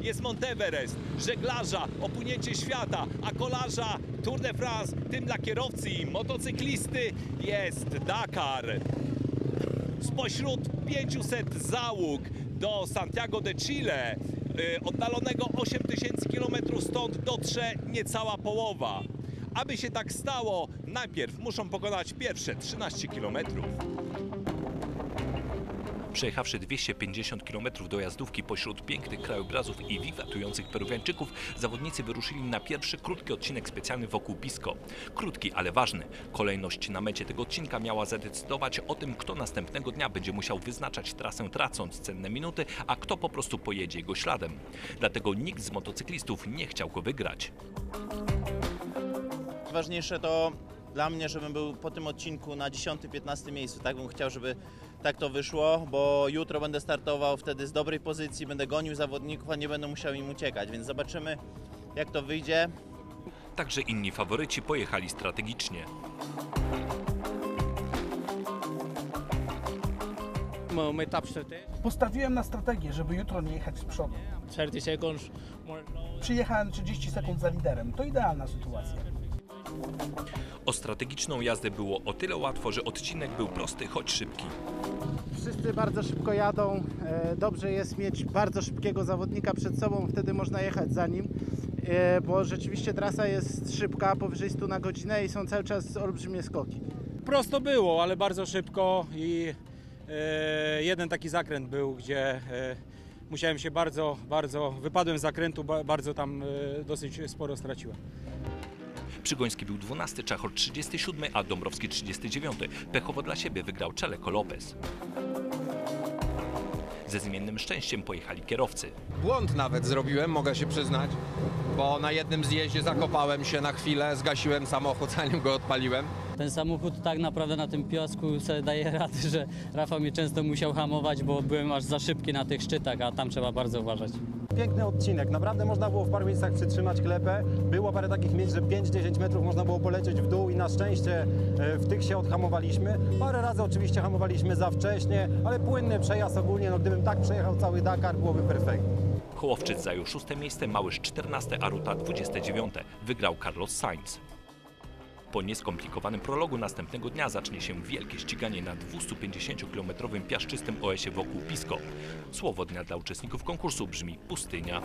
jest Monteverest, żeglarza, opłynięcie świata, a kolarza Tour de France, tym dla kierowcy i motocyklisty jest Dakar. Spośród 500 załóg do Santiago de Chile, y, oddalonego 8000 km stąd, dotrze niecała połowa. Aby się tak stało, najpierw muszą pokonać pierwsze 13 kilometrów. Przejechawszy 250 km dojazdówki pośród pięknych krajobrazów i wiwatujących Peruwiańczyków, zawodnicy wyruszyli na pierwszy krótki odcinek specjalny wokół Pisco. Krótki, ale ważny. Kolejność na mecie tego odcinka miała zadecydować o tym, kto następnego dnia będzie musiał wyznaczać trasę tracąc cenne minuty, a kto po prostu pojedzie jego śladem. Dlatego nikt z motocyklistów nie chciał go wygrać. Ważniejsze to dla mnie, żebym był po tym odcinku na 10-15 miejscu. Tak bym chciał, żeby tak to wyszło, bo jutro będę startował wtedy z dobrej pozycji, będę gonił zawodników, a nie będę musiał im uciekać, więc zobaczymy jak to wyjdzie. Także inni faworyci pojechali strategicznie. Mo- my top 30, Postawiłem na strategię, żeby jutro nie jechać z przodu. 30 seconds more low. Przyjechałem 30 sekund za liderem. To idealna sytuacja. O strategiczną jazdę było o tyle łatwo, że odcinek był prosty, choć szybki. Wszyscy bardzo szybko jadą. E, Dobrze jest mieć bardzo szybkiego zawodnika przed sobą, wtedy można jechać za nim, e, bo rzeczywiście trasa jest szybka, powyżej 100 na godzinę i są cały czas olbrzymie skoki. Prosto było, ale bardzo szybko i e, jeden taki zakręt był, gdzie musiałem się bardzo, bardzo, wypadłem z zakrętu, ba, bardzo tam dosyć sporo straciłem. Przygoński był 12, Czachor 37, a Dąbrowski 39. Pechowo dla siebie wygrał Czeleko Lopez. Ze zmiennym szczęściem pojechali kierowcy. Błąd nawet zrobiłem, mogę się przyznać, bo na jednym zjeździe zakopałem się na chwilę, zgasiłem samochód zanim go odpaliłem. Ten samochód tak naprawdę na tym piasku sobie daje rady, że Rafał mnie często musiał hamować, bo byłem aż za szybki na tych szczytach, a tam trzeba bardzo uważać. Piękny odcinek, naprawdę można było w paru miejscach przytrzymać klepę. Było parę takich miejsc, że 5-10 metrów można było polecieć w dół i na szczęście e, w tych się odhamowaliśmy. Parę razy oczywiście hamowaliśmy za wcześnie, ale płynny przejazd ogólnie, no gdybym tak przejechał cały Dakar, byłoby perfektnie. Kołowczyc zajął szóste miejsce, Małysz 14, a Ruta 29. Wygrał Carlos Sainz. Po nieskomplikowanym prologu następnego dnia zacznie się wielkie ściganie na 250-kilometrowym piaszczystym OS-ie wokół Pisco. Słowo dnia dla uczestników konkursu brzmi pustynia.